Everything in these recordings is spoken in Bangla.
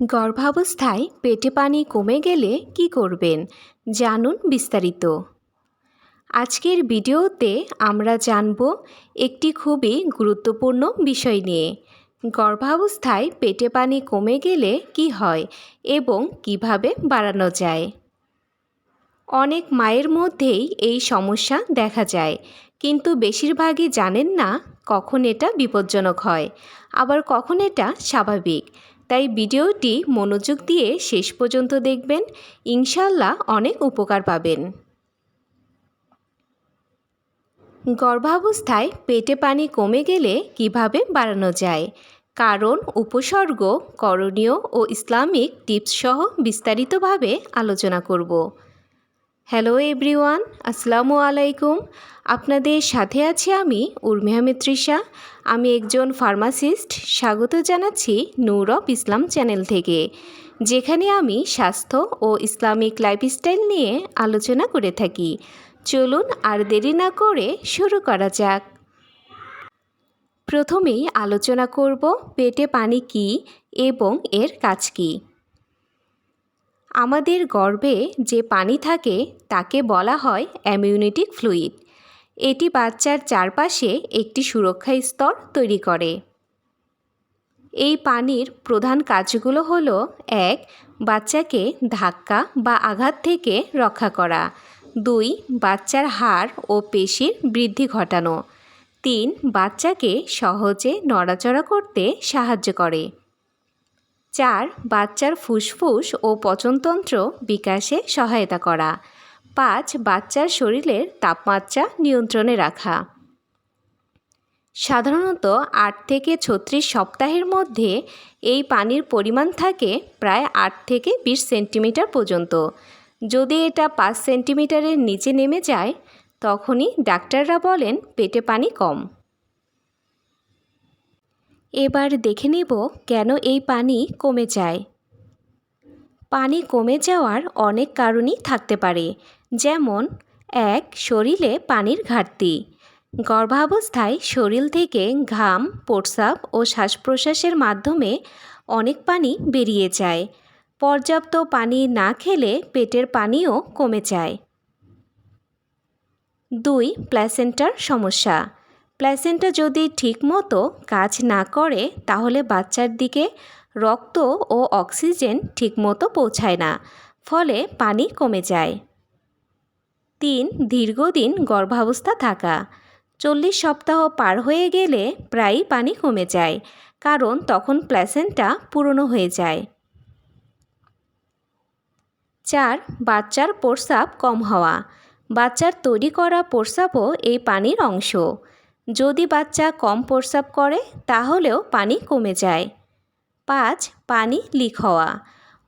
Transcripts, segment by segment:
গর্ভাবস্থায় পেটে পানি কমে গেলে কি করবেন? জানুন বিস্তারিত। আজকের ভিডিওতে আমরা জানব একটি খুবই গুরুত্বপূর্ণ বিষয় নিয়ে। গর্ভাবস্থায় পেটে পানি কমে গেলে কি হয় এবং কীভাবে বাড়ানো যায়? অনেক মায়ের মধ্যেই এই সমস্যা দেখা যায়, কিন্তু বেশিরভাগই জানেন না কখন এটা বিপজ্জনক হয়। আবার কখন এটা স্বাভাবিক। তাই ভিডিওটি মনোযোগ দিয়ে শেষ পর্যন্ত দেখবেন। ইনশাল্লাহ অনেক উপকার পাবেন। গর্ভাবস্থায় পেটে পানি কমে গেলে কীভাবে বাড়ানো যায়? কারণ উপসর্গ, করণীয় ও ইসলামিক টিপস সহ বিস্তারিতভাবে আলোচনা করব। হ্যালো এভরিওয়ান আসসালামু আলাইকুম। আপনাদের সাথে আছি আমি উর্মিহা তৃষা আমি একজন ফার্মাসিস্ট স্বাগত জানাচ্ছি নূর অফ ইসলাম চ্যানেল থেকে, যেখানে আমি স্বাস্থ্য ও ইসলামিক লাইফস্টাইল নিয়ে আলোচনা করে থাকি। চলুন আর দেরি না করে শুরু করা যাক। প্রথমেই আলোচনা করব, পেটে পানি কি এবং এর কাজ কী? আমাদের গর্ভে যে পানি থাকে তাকে বলা হয় অ্যামিউনিটিক ফ্লুইড। এটি বাচ্চার চারপাশে একটি সুরক্ষা স্তর তৈরি করে। এই পানির প্রধান কাজগুলো হলো, এক, বাচ্চাকে ধাক্কা বা আঘাত থেকে রক্ষা করা। দুই, বাচ্চার হাড় ও পেশির বৃদ্ধি ঘটানো। তিন, বাচ্চাকে সহজে নড়াচড়া করতে সাহায্য করে। চার, বাচ্চার ফুসফুস ও পচনতন্ত্র বিকাশে সহায়তা করা। পাঁচ, বাচ্চার শরীরের তাপমাত্রা নিয়ন্ত্রণে রাখা। সাধারণত আট থেকে ছত্রিশ সপ্তাহের মধ্যে এই পানির পরিমাণ থাকে প্রায় আট থেকে বিশ সেন্টিমিটার পর্যন্ত। যদি এটা পাঁচ সেন্টিমিটারের নিচে নেমে যায়, তখনই ডাক্তাররা বলেন পেটে পানি কম। এবার দেখে নেব কেন এই পানি কমে যায়। পানি কমে যাওয়ার অনেক কারণই থাকতে পারে, যেমন, এক শরীরে পানির ঘাটতি। গর্ভাবস্থায় শরীর থেকে ঘাম, প্রস্রাব ও শ্বাস প্রশ্বাসের মাধ্যমে অনেক পানি বেরিয়ে যায়। পর্যাপ্ত পানি না খেলে পেটের পানিও কমে যায়। দুই প্ল্যাসেন্টার সমস্যা। প্ল্যাসেন্টা যদি ঠিকমতো কাজ না করে, তাহলে বাচ্চার দিকে রক্ত ও অক্সিজেন ঠিকমতো পৌঁছায় না, ফলে পানি কমে যায়। তিন, দীর্ঘদিন গর্ভাবস্থা থাকা। চল্লিশ সপ্তাহ পার হয়ে গেলে প্রায়ই পানি কমে যায়, কারণ তখন প্ল্যাসেন্টা পুরনো হয়ে যায়। চার, বাচ্চার প্রস্রাব কম হওয়া। বাচ্চার তৈরি করা প্রস্রাবও এই পানির অংশ। যদি বাচ্চা কম প্রস্রাব করে, তাহলেও পানি কমে যায়। পাঁচ, পানি লিক হওয়া।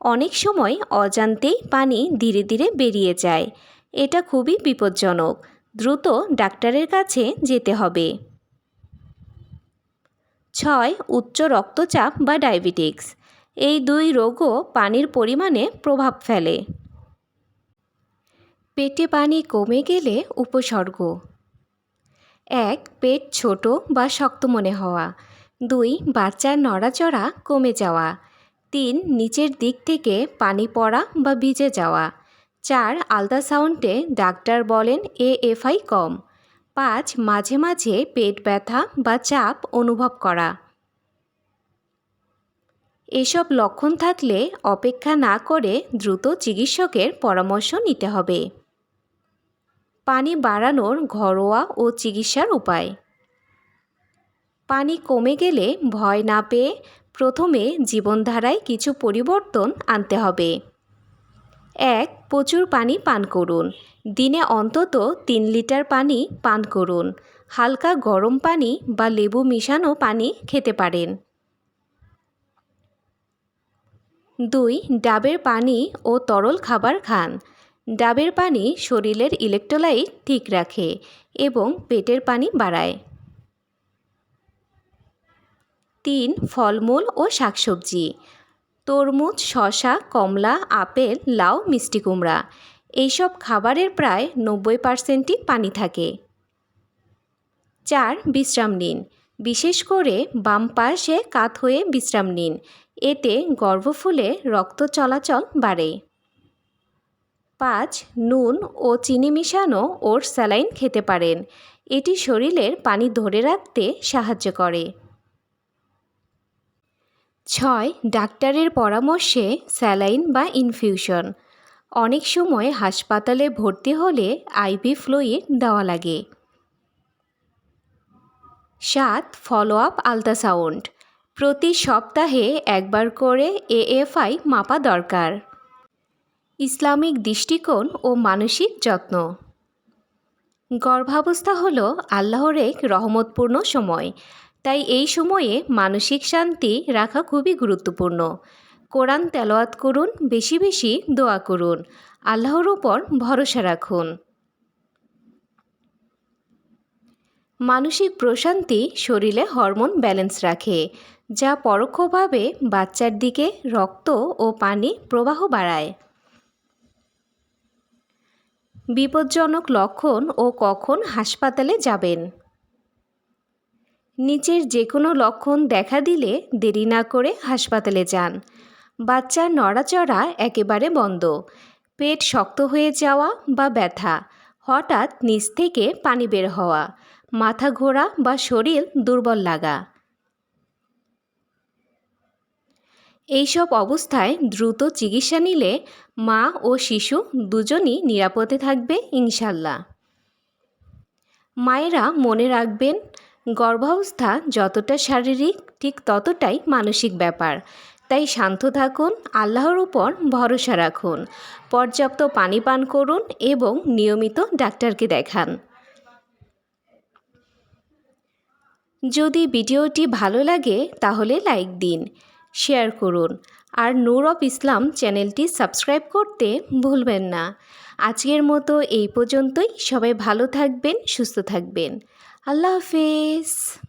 অনেক সময় অজান্তেই পানি ধীরে ধীরে বেরিয়ে যায়। এটা খুবই বিপজ্জনক। দ্রুত ডাক্তারের কাছে যেতে হবে। ছয়, উচ্চ রক্তচাপ বা ডায়াবেটিক্স। এই দুই রোগও পানির পরিমাণে প্রভাব ফেলে। পেটে পানি কমে গেলে উপসর্গ। এক, পেট ছোট বা শক্ত মনে হওয়া। দুই, বাচ্চার নড়াচড়া কমে যাওয়া। তিন, নিচের দিক থেকে পানি পড়া বা ভিজে যাওয়া। চার, আলট্রাসাউন্ডে ডাক্তার বলেন এ এফআই কম। পাঁচ, মাঝে মাঝে পেট ব্যথা বা চাপ অনুভব করা। এসব লক্ষণ থাকলে অপেক্ষা না করে দ্রুত চিকিৎসকের পরামর্শ নিতে হবে। পানি বাড়ানোর ঘরোয়া ও চিকিৎসার উপায়। পানি কমে গেলে ভয় না পেয়ে প্রথমে জীবনধারায় কিছু পরিবর্তন আনতে হবে। এক, প্রচুর পানি পান করুন। দিনে অন্তত তিন লিটার পানি পান করুন। হালকা গরম পানি বা লেবু মিশানো পানি খেতে পারেন। দুই, ডাবের পানি ও তরল খাবার খান। ডাবের পানি শরীরের ইলেকট্রোলাইট ঠিক রাখে এবং পেটের পানি বাড়ায়। তিন, ফলমূল ও শাকসবজি। তরমুজ শশা কমলা, আপেল, লাউ, মিষ্টি কুমড়া এইসব খাবারের প্রায় নব্বই পার্সেন্টই পানি থাকে। চার, বিশ্রাম নিন। বিশেষ করে বাম পাশে কাত হয়ে বিশ্রাম নিন। এতে গর্ভফুলে রক্ত চলাচল বাড়ে। পাঁচ, নুন ও চিনি মিশানো ওর স্যালাইন খেতে পারেন। এটি শরীরের পানি ধরে রাখতে সাহায্য করে। ছয়, ডাক্তারের পরামর্শে স্যালাইন বা ইনফিউশন। অনেক সময় হাসপাতালে ভর্তি হলে আইভি ফ্লুইড দেওয়া লাগে। সাত ফলো আপ আলট্রাসাউন্ড। প্রতি সপ্তাহে একবার করে এএফআই মাপা দরকার। ইসলামিক দৃষ্টিকোণ ও মানসিক যত্ন। গর্ভাবস্থা হল আল্লাহর এক রহমতপূর্ণ সময়। তাই এই সময়ে মানসিক শান্তি রাখা খুবই গুরুত্বপূর্ণ। কোরআন তেলাওয়াত করুন, বেশি বেশি দোয়া করুন। আল্লাহর উপর ভরসা রাখুন। মানসিক প্রশান্তি শরীরে হরমোন ব্যালেন্স রাখে, যা পরোক্ষভাবে বাচ্চার দিকে রক্ত ও পানি প্রবাহ বাড়ায়। বিপজ্জনক লক্ষণ ও কখন হাসপাতালে যাবেন? নিচের যে কোনো লক্ষণ দেখা দিলে দেরি না করে হাসপাতালে যান। বাচ্চার নড়াচড়া একেবারে বন্ধ। পেট শক্ত হয়ে যাওয়া বা ব্যথা, হঠাৎ নিচ থেকে পানি বের হওয়া, মাথা ঘোরা বা শরীর দুর্বল লাগা। এইসব অবস্থায় দ্রুত চিকিৎসা নিলে মা ও শিশু দুজনই নিরাপদে থাকবে ইনশাল্লাহ মায়েরা মনে রাখবেন, গর্ভাবস্থা যতটা শারীরিক, ঠিক ততটাই মানসিক ব্যাপার। তাই শান্ত থাকুন, আল্লাহর উপর ভরসা রাখুন, পর্যাপ্ত পানি পান করুন এবং নিয়মিত ডাক্তারকে দেখান। যদি ভিডিওটি ভালো লাগে তাহলে লাইক দিন। শেয়ার করুন। আর নূর অফ ইসলাম চ্যানেলটি সাবস্ক্রাইব করতে ভুলবেন না। আজকের মতো এই পর্যন্তই। সবাই ভালো থাকবেন, সুস্থ থাকবেন। আল্লাহ হাফেজ।